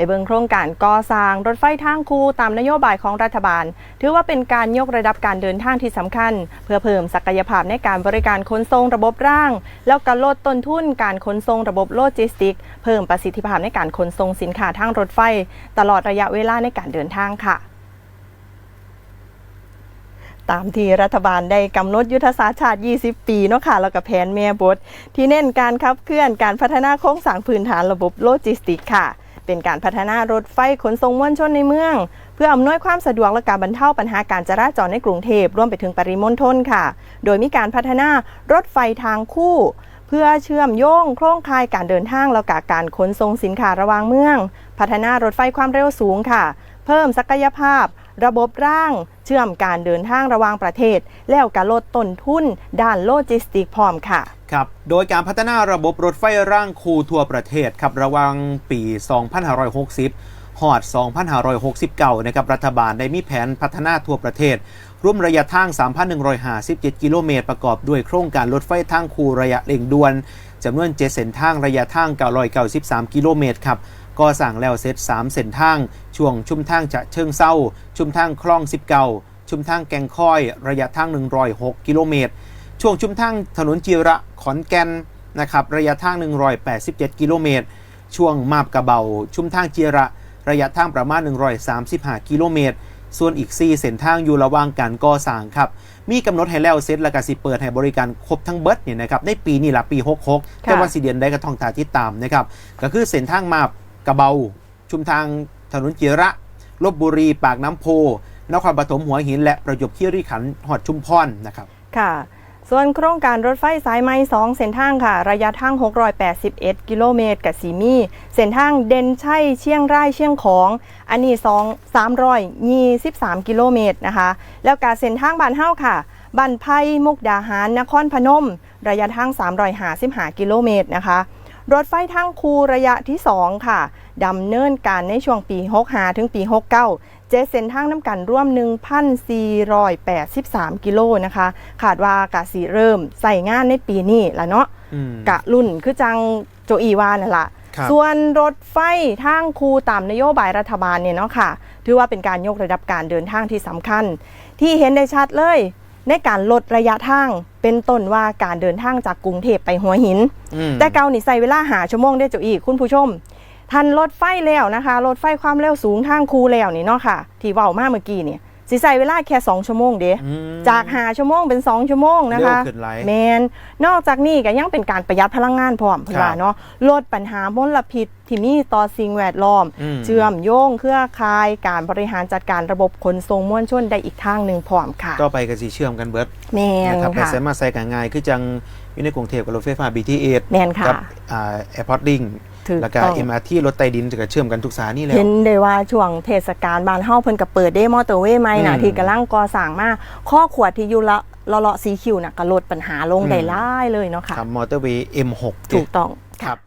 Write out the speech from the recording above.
ในเบิงโครงการก่อสร้างรถไฟทางคู่ตามนโยบายของรัฐบาล ถือว่าเป็นการยกระดับการเดินทางที่สำคัญ เพื่อเพิ่มศักยภาพในการบริการขนส่งระบบร่าง แล้วก็ลดต้นทุนการขนส่งระบบโลจิสติก เพิ่มประสิทธิภาพในการขนส่งสินค้าทางรถไฟ ตลอดระยะเวลาในการเดินทางค่ะตามที่รัฐบาลได้กำหนดยุทธศาสตร์ชาติ 20 ปีเนาะค่ะ แล้วก็แผนแม่บท ที่เน้นการขับเคลื่อนการพัฒนาโครงสร้างพื้นฐานระบบโลจิสติกค่ะ เป็นการพัฒนารถไฟขนส่งมวลชนในเมือง เพื่ออำนวยความสะดวกและการบรรเทาปัญหาการจราจรในกรุงเทพรวมไปถึงปริมณฑลค่ะ โดยมีการพัฒนารถไฟทางคู่ เพื่อเชื่อมโยงโครงข่ายการเดินทางและกการขนส่งสินค้าระหว่างเมือง พัฒนารถไฟความเร็วสูงค่ะ เพิ่มศักยภาพ ระบบร่าง เชื่อมการเดินทางระหว่างประเทศ แล้วก็ลดต้นทุน ด้านโลจิสติกพร้อมค่ะ ครับ โดยการพัฒนาระบบรถไฟร่างคูทั่วประเทศครับระว่างปี 2560 หอด 2569 นะครับ รัฐบาลได้มีแผนพัฒนาทั่วประเทศ ร่วมระยะทาง 3,157 กิโลเมตร ประกอบด้วยโครงการรถไฟทางคูระยะเร่งด่วนจำนวน 7 เส้นทางระยะทาง 993 กิโลเมตรครับก็สั่งแล้วเสร็จ 3 เส้นทาง ช่วงชุมทางจะเชิงเศร้า ชุมทางคลอง 19 ชุมทางแกงค่อย ระยะทาง 106 กิโลเมตร ช่วงชุมทางถนนจีระขอนแก่นนะครับระยะทาง 187 กิโลเมตร ช่วงมาบกระเบา ชุมทางจีระ ระยะทางประมาณ 135 กิโลเมตร ส่วนอีก 4 เส้นทางอยู่ระหว่างการก่อสร้างครับ มีกำหนดให้แล้วเสร็จและก็สิเปิดให้บริการครบทั้งเบิดเนี่ยนะครับในปีนี้ละปี 66 แต่ว่าสิเดือนได้ก็ท่องตาที่ตามนะครับก็คือเส้นทางมาบกระเบา ชุมทางถนนจีระลบบุรี ปากน้ำโพนครปฐมหัวหิน และประจวบคีรีขันธ์หอดชุมพรนะครับค่ะ ส่วนโครงการรถไฟสายไม้2เส้นทางค่ะ ระยะทาง 681 กิโลเมตรกับสีมีเส้นทางเด่นชัยเชียงรายเชียงของ อันนี้2 323 กิโลเมตรนะคะ แล้วการเส้นทางบ้านเฮ้าค่ะบ้านไผ่มุกดาหาร นครพนม ระยะทาง 355 กิโลเมตรนะคะ รถไฟทางคูระยะที่ 2 ค่ะดำเนินการในช่วงปี 65 ถึงปี 69 เจ็ดเส้นทางน้ำกันร่วม 1,483 กิโลนะคะ ขาดว่ากะสีเริ่มใส่งานในปีนี้ละเนาะอืมกะรุ่นคือจังโจอีวานั่นละครับส่วนรถไฟทางคูตามนโยบายรัฐบาลเนี่ยเนาะค่ะ ถือว่าเป็นการยกระดับการเดินทางที่สำคัญ ที่เห็นได้ชัดเลย ในการลดระยะทางเป็นต้นว่าการเดินทางจากกรุงเทพไปหัวหินอืมแต่เกานี่ใส่เวลาหาชั่วโมงได้เจ้าอีกคุณผู้ชม ทันรถไฟแล้วนะคะรถไฟความเร็วสูงทางคูแล้วนี่เนาะค่ะ ที่เว้ามาเมื่อกี้เนี่ย สิใส่เวลาแค่ 2 ชั่วโมงเด้อืม จากหาชั่วโมงเป็น 2 ชั่วโมงนะคะเร็วขึ้นหลายแมนนอกจากนี้ก็ยังเป็นการประหยัดพลังงานพร้อมเพื่นว่าเนาะลดปัญหามลพิษที่มีต่อสิ่งแวดล้อม อืม เชื่อมโยงเครือข่ายการบริหารจัดการระบบขนส่งมวลชนได้อีกทางหนึ่งพร้อมค่ะต่อไปก็สิเชื่อมกันเบิดแมนนะครับไปค่ะ ใส่มาใส่กันง่ายคือจังอยู่ในกรุงเทพกับรถไฟฟ้า BTS แมนค่ะ กัอ่า Airport Link ถูกแล้วก็ ต้อง MRT รถใต้ดินจะเชื่อมกันทุกสถานีแล้ว เห็นได้ว่าช่วงเทศกาลบ้านเฮาเพิ่นก็เปิดได้มอเตอร์เวย์ใหม่นะอืมที่กำลังก่อสร้างมาข้อขวดที่อยู่ละเลาะๆสีคิวน่ะก็ลดปัญหาลงได้อืมหลายเลยเนาะค่ะครับมอเตอร์เวย์ M6 ถูกต้อง ครับ